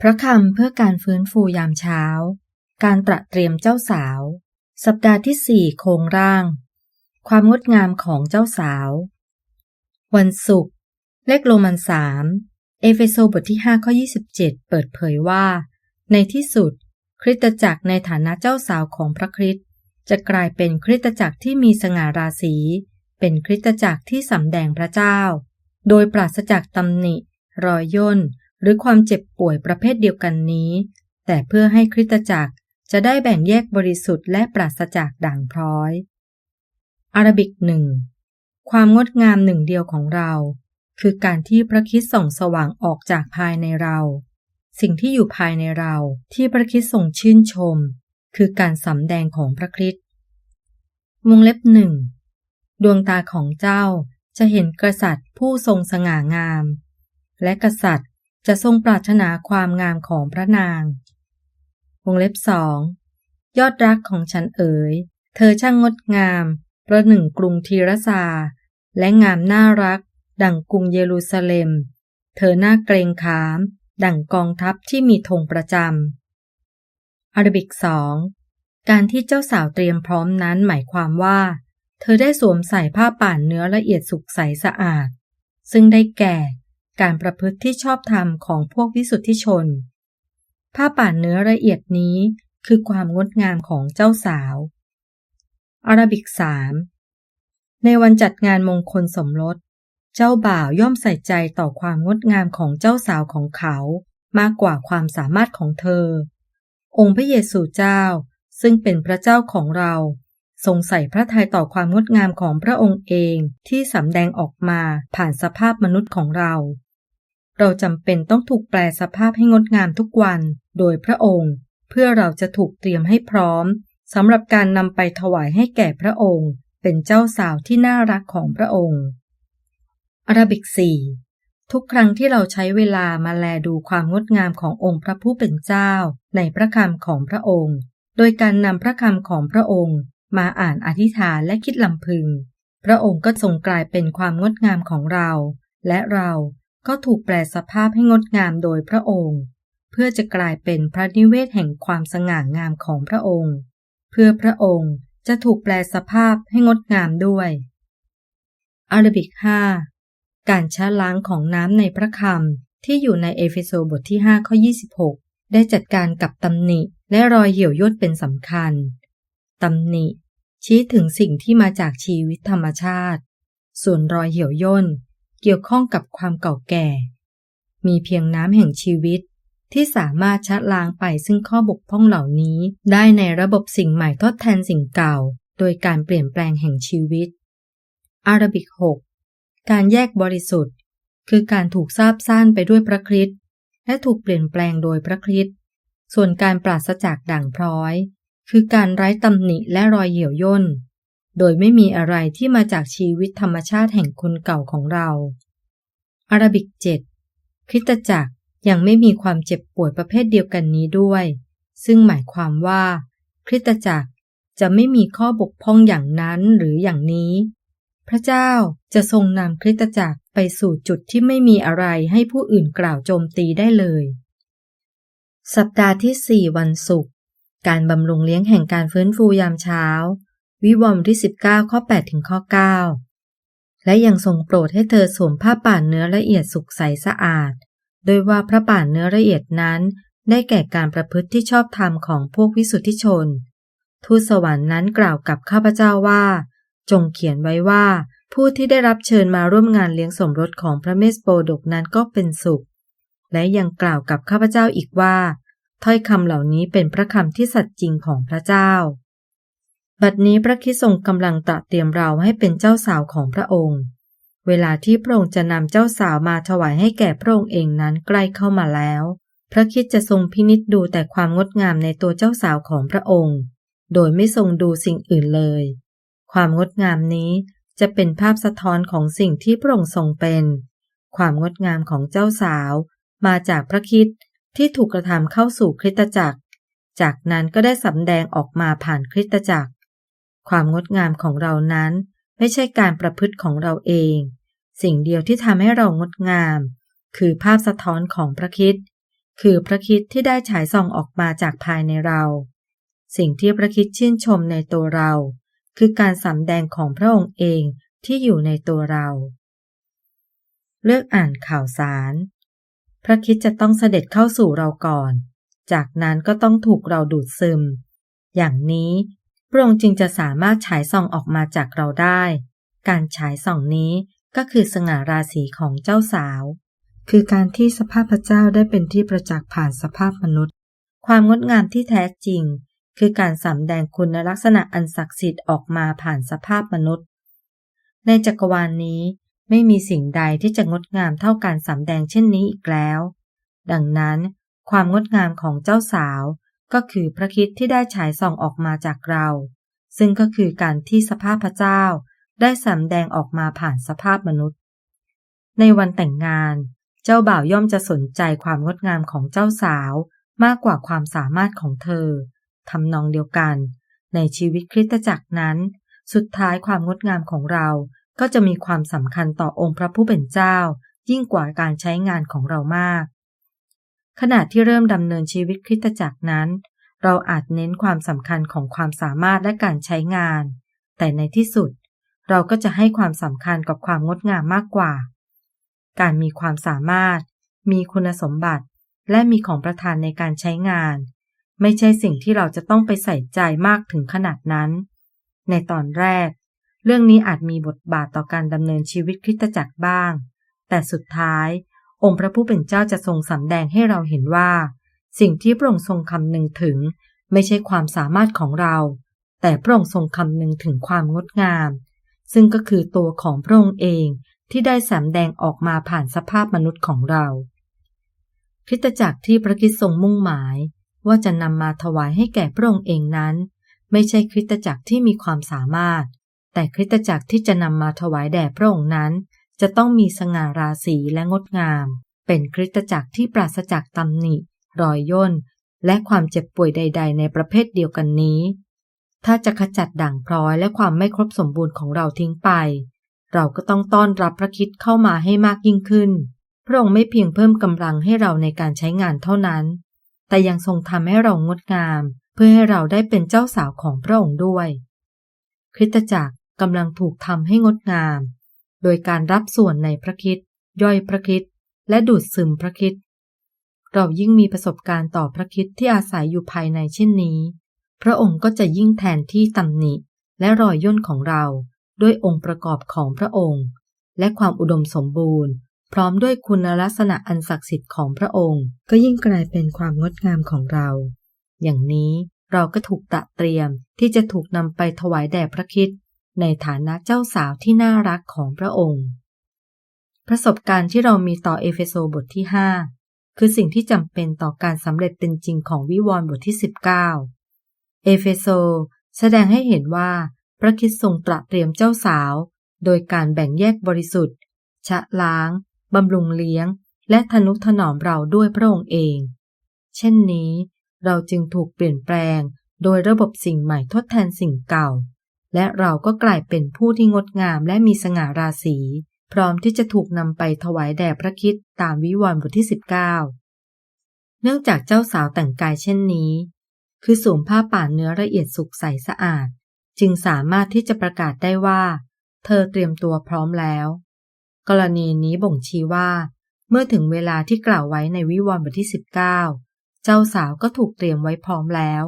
พระคำเพื่อการฟื้นฟูยามเช้า การตระเตรียมเจ้าสาว สัปดาห์ที่สี่โครงร่าง ความงดงามของเจ้าสาว วันศุกร์เลขโรมันสามเอเฟโซบทที่5ข้อ27 เปิดเผยว่า ในที่สุด คริสตจักรในฐานะเจ้าสาวของพระคริสต์จะกลายเป็นคริสตจักรที่มีสง่าราศี เป็นคริสตจักรที่สำแดงพระเจ้า โดยปราศจากตำหนิ รอยย่น หรือความเจ็บป่วยประเภทเดียวกันนี้ แต่เพื่อให้คริสตจักรจะได้แบ่งแยกบริสุทธิ์และปราศจากด่างพร้อย อารบิกหนึ่งความงดงามหนึ่งเดียวของเรา คือการที่พระคริสต์ส่องสว่างออกจากภายในเรา สิ่งที่อยู่ภายในเราที่พระคริสต์ทรงชื่นชม คือการสำแดงของพระคริสต์วงเล็บหนึ่งดวงตาของเจ้าจะเห็นกษัตริย์ผู้ทรงสง่างาม และกษัตริย์ จะทรงปรารถนาความงามของพระนาง วงเล็บสองยอดรักของฉันเอ๋ย เธอช่างงดงาม ประหนึ่งกรุงทีรซา และงามน่ารัก ดั่งกรุงเยรูซาเล็ม เธอหน้าเกรงขาม ดั่งกองทัพที่มีธงประจำอาราบิกสองการที่เจ้าสาวเตรียมพร้อมนั้นหมายความว่า เธอได้สวมใส่ผ้าป่านเนื้อละเอียดสุกใสสะอาด ซึ่งได้แก่ การประพฤติที่ชอบธรรมของพวกวิสุทธิชน ผ้าป่านเนื้อละเอียดนี้คือความงดงามของเจ้าสาว อาราบิกสามในวันจัดงานมงคลสมรส เจ้าบ่าวย่อมใส่ใจต่อความงดงามของเจ้าสาวของเขามากกว่าความสามารถของเธอ องค์พระเยซูเจ้าซึ่งเป็นพระเจ้าของเรา ทรงใส่พระทัยต่อความงดงามของพระองค์เองที่สำแดงออกมาผ่านสภาพมนุษย์ของเรา เราจำเป็นต้องถูกแปลสภาพให้งดงามทุกวันโดยพระองค์ เพื่อเราจะถูกเตรียมให้พร้อมสำหรับการนำไปถวายให้แก่พระองค์ เป็นเจ้าสาวที่น่ารักของพระองค์อารบิกสี่ทุกครั้งที่เราใช้เวลามาแลดูความงดงามขององค์พระผู้เป็นเจ้า ในพระคำของพระองค์ โดยการนำพระคำของพระองค์ มาอ่านอธิษฐานและคิดลำพึง พระองค์ก็ทรงกลายเป็นความงดงามของเรา และเรา ก็ถูกแปลสภาพให้งดงามโดยพระองค์ เพื่อจะกลายเป็นพระนิเวศแห่งความสง่างามของพระองค์ เพื่อพระองค์จะถูกแปลสภาพให้งดงามด้วยอาราบิกห้าการชะล้างของน้ำในพระคำที่อยู่ในเอเฟโซบทที่5ข้อ26 ได้จัดการกับตำหนิและรอยเหี่ยวย่นเป็นสำคัญตำหนิ ชี้ถึงสิ่งที่มาจากชีวิตธรรมชาติ ส่วนรอยเหี่ยวย่น เกี่ยวข้องกับความเก่าแก่ มีเพียงน้ำแห่งชีวิต ที่สามารถชะล้างไปซึ่งข้อบกพร่องเหล่านี้ ได้ในระบบสิ่งใหม่ทดแทนสิ่งเก่า โดยการเปลี่ยนแปลงแห่งชีวิต อารบิก 6 การแยกบริสุทธิ์ คือการถูกซาบซ่านไปด้วยพระคริสต์และถูกเปลี่ยนแปลงโดยพระคริสต์ส่วนการปราศจากด่างพร้อย คือการไร้ตำหนิและรอยเหี่ยวย่น โดยไม่มีอะไรที่มาจากชีวิตธรรมชาติแห่งคนเก่าของเรา อาราบิก7คริสตจักรยังไม่มีความเจ็บป่วยประเภทเดียวกันนี้ด้วย ซึ่งหมายความว่า คริสตจักรจะไม่มีข้อบกพร่องอย่างนั้นหรืออย่างนี้ พระเจ้าจะทรงนำคริสตจักรไปสู่จุดที่ไม่มีอะไรให้ผู้อื่นกล่าวโจมตีได้เลย สัปดาห์ที่4วันศุกร์การบำรุงเลี้ยงแห่งการฟื้นฟูยามเช้า วิวรณ์ที่ 19 ข้อ 8 ถึงข้อ 9 และยังทรงโปรดให้เธอสวมผ้าป่านเนื้อละเอียดสุกใสสะอาด โดยว่าพระป่านเนื้อละเอียดนั้น ได้แก่การประพฤติที่ชอบธรรมของพวกวิสุทธิชน ทูตสวรรค์นั้นกล่าวกับข้าพเจ้าว่า จงเขียนไว้ว่า ผู้ที่ได้รับเชิญมาร่วมงานเลี้ยงสมรสของพระเมสโปดกนั้นก็เป็นสุข และยังกล่าวกับข้าพเจ้าอีกว่า ถ้อยคำเหล่านี้เป็นพระคำที่สัตย์จริงของพระเจ้า บัดนี้พระคริสต์ทรงกำลังตระเตรียมเราให้เป็นเจ้าสาวของพระองค์ เวลาที่พระองค์จะนำเจ้าสาวมาถวายให้แก่พระองค์เองนั้นใกล้เข้ามาแล้ว พระคริสต์จะทรงพินิจดูแต่ความงดงามในตัวเจ้าสาวของพระองค์ โดยไม่ทรงดูสิ่งอื่นเลย ความงดงามนี้จะเป็นภาพสะท้อนของสิ่งที่พระองค์ทรงเป็น ความงดงามของเจ้าสาว มาจากพระคริสต์ที่ถูกกระทำเข้าสู่คริสตจักร จากนั้นก็ได้สำแดงออกมาผ่านคริสตจักร ความงดงามของเรานั้น ไม่ใช่การประพฤติของเราเอง สิ่งเดียวที่ทำให้เรางดงาม คือภาพสะท้อนของพระคริสต์คือพระคิดที่ได้ฉายส่องออกมาจากภายในเรา สิ่งที่พระคิดชื่นชมในตัวเรา คือการสำแดงของพระองค์เองที่อยู่ในตัวเรา เลือกอ่านข่าวสาร พระคิดจะต้องเสด็จเข้าสู่เราก่อน จากนั้นก็ต้องถูกเราดูดซึม อย่างนี้ พระองค์จึงจะสามารถฉายส่องออกมาจากเราได้ การฉายส่องนี้ก็คือสง่าราศีของเจ้าสาว คือการที่สภาพพระเจ้าได้เป็นที่ประจักษ์ผ่านสภาพมนุษย์ ความงดงามที่แท้จริง คือการสำแดงคุณลักษณะอันศักดิ์สิทธิ์ออกมาผ่านสภาพมนุษย์ ในจักรวาลนนี้ไม่มีสิ่งใดที่จะงดงามเท่าการสำแดงเช่นนี้อีกแล้ว ดังนั้น ความงดงามของเจ้าสาว ก็คือพระคิดที่ได้ฉายส่องออกมาจากเรา ซึ่งก็คือการที่สภาพพระเจ้าได้สำแดงออกมาผ่านสภาพมนุษย์ ในวันแต่งงาน เจ้าบ่าวย่อมจะสนใจความงดงามของเจ้าสาวมากกว่าความสามารถของเธอทำนองเดียวกัน ในชีวิตคริสตจักรนั้น สุดท้ายความงดงามของเราก็จะมีความสำคัญต่อองค์พระผู้เป็นเจ้า ยิ่งกว่าการใช้งานของเรามาก ขณะที่เริ่มดำเนินชีวิตคริสตจักรนั้น เราอาจเน้นความสำคัญของความสามารถและการใช้งาน แต่ในที่สุด เราก็จะให้ความสำคัญกับความงดงามมากกว่า การมีความสามารถ มีคุณสมบัติ และมีของประทานในการใช้งาน ไม่ใช่สิ่งที่เราจะต้องไปใส่ใจมากถึงขนาดนั้น ในตอนแรก เรื่องนี้อาจมีบทบาทต่อการดำเนินชีวิตคริสตจักรบ้าง แต่สุดท้าย องค์พระผู้เป็นเจ้าจะทรงสำแดงให้เราเห็นว่า สิ่งที่พระองค์ทรงคำนึงถึง ไม่ใช่ความสามารถของเรา แต่พระองค์ทรงคำนึงถึงความงดงาม ซึ่งก็คือตัวของพระองค์เองที่ได้สำแดงออกมาผ่านสภาพมนุษย์ของเราคริสตจักรที่พระคิดทรงมุ่งหมาย ว่าจะนำมาถวายให้แก่พระองค์เองนั้น ไม่ใช่คริสตจักรที่มีความสามารถ แต่คริสตจักรที่จะนำมาถวายแด่พระองค์นั้น จะต้องมีสง่าราศีและงดงาม เป็นคริสตจักรที่ปราศจากตำหนิ รอยย่น และความเจ็บป่วยใด ๆ ในประเภทเดียวกันนี้ ถ้าจะขจัดด่างพร้อยและความไม่ครบสมบูรณ์ของเราทิ้งไป เราก็ต้องต้อนรับพระคิดเข้ามาให้มากยิ่งขึ้น พระองค์ไม่เพียงเพิ่มกำลังให้เราในการใช้งานเท่านั้น แต่ยังทรงทำให้เรางดงาม เพื่อให้เราได้เป็นเจ้าสาวของพระองค์ด้วย คริสตจักรกำลังถูกทำให้งดงาม โดยการรับส่วนในพระคิดย่อยพระคิดและดูดซึมพระคิดเรายิ่งมีประสบการณ์ต่อพระคิดที่อาศัยอยู่ภายในเช่นนี้ พระองค์ก็จะยิ่งแทนที่ตำหนิและรอยย่นของเราด้วยองค์ประกอบของพระองค์ และความอุดมสมบูรณ์ พร้อมด้วยคุณลักษณะอันศักดิ์สิทธิ์ของพระองค์ ก็ยิ่งกลายเป็นความงดงามของเรา อย่างนี้เราก็ถูกตะเตรียมที่จะถูกนำไปถวายแด่พระคิด ในฐานะเจ้าสาวที่น่ารักของพระองค์ ประสบการณ์ที่เรามีต่อเอเฟโซบทที่ 5 คือสิ่งที่จำเป็นต่อการสำเร็จเป็นจริงของวิวรณ์บทที่ 19 เอเฟโซแสดงให้เห็นว่าพระคิดทรงตระเตรียมเจ้าสาว โดยการแบ่งแยกบริสุทธิ์ ชะล้าง บำรุงเลี้ยง และทนุถนอมเราด้วยพระองค์เอง เช่นนี้ เราจึงถูกเปลี่ยนแปลงโดยระบบสิ่งใหม่ทดแทนสิ่งเก่า และเราก็กลายเป็นผู้ที่งดงามและมีสง่าราศี พร้อมที่จะถูกนำไปถวายแด่พระคิดตามวิวรณ์บทที่ 19 เนื่องจากเจ้าสาวแต่งกายเช่นนี้ คือสวมผ้าป่านเนื้อละเอียดสุกใสสะอาด จึงสามารถที่จะประกาศได้ว่า เธอเตรียมตัวพร้อมแล้ว กรณีนี้บ่งชี้ว่า เมื่อถึงเวลาที่กล่าวไว้ในวิวรณ์บทที่ 19 เจ้าสาวก็ถูกเตรียมไว้พร้อมแล้ว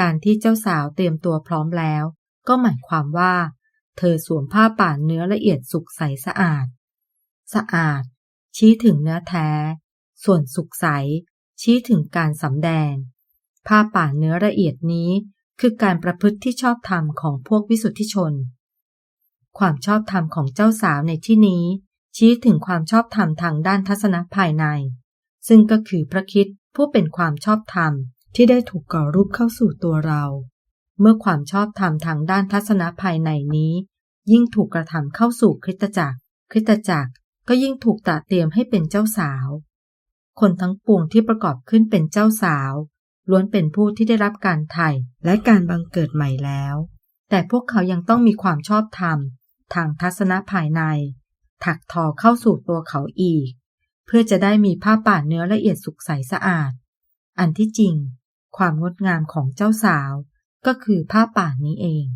การที่เจ้าสาวเตรียมตัวพร้อมแล้ว ก็หมายความว่า เธอสวมผ้าป่านเนื้อละเอียดสุกใสสะอาด สะอาด ชี้ถึงเนื้อแท้ ส่วนสุกใส ชี้ถึงการสำแดง ผ้าป่านเนื้อละเอียดนี้คือการประพฤติที่ชอบธรรมของพวกวิสุทธิชน ความชอบธรรมของเจ้าสาวในที่นี้ ชี้ถึงความชอบธรรมทางด้านทัศนภายใน ซึ่งก็คือพระคิดผู้เป็นความชอบธรรมที่ได้ถูกก่อรูปเข้าสู่ตัวเรา เมื่อความชอบธรรมทางด้านทัศนะภายในนี้ ยิ่งถูกกระทำเข้าสู่คริสตจักร คริสตจักรก็ยิ่งถูกตัดเตรียมให้เป็นเจ้าสาว คนทั้งปวงที่ประกอบขึ้นเป็นเจ้าสาว ล้วนเป็นผู้ที่ได้รับการไถ่และการบังเกิดใหม่แล้ว แต่พวกเขายังต้องมีความชอบธรรม ทางทัศนะภายใน ถักทอเข้าสู่ตัวเขาอีก เพื่อจะได้มีผ้าป่าเนื้อละเอียดสุกใสสะอาด อันที่จริง ความงดงามของเจ้าสาว ก็คือผ้าป่านี้เอง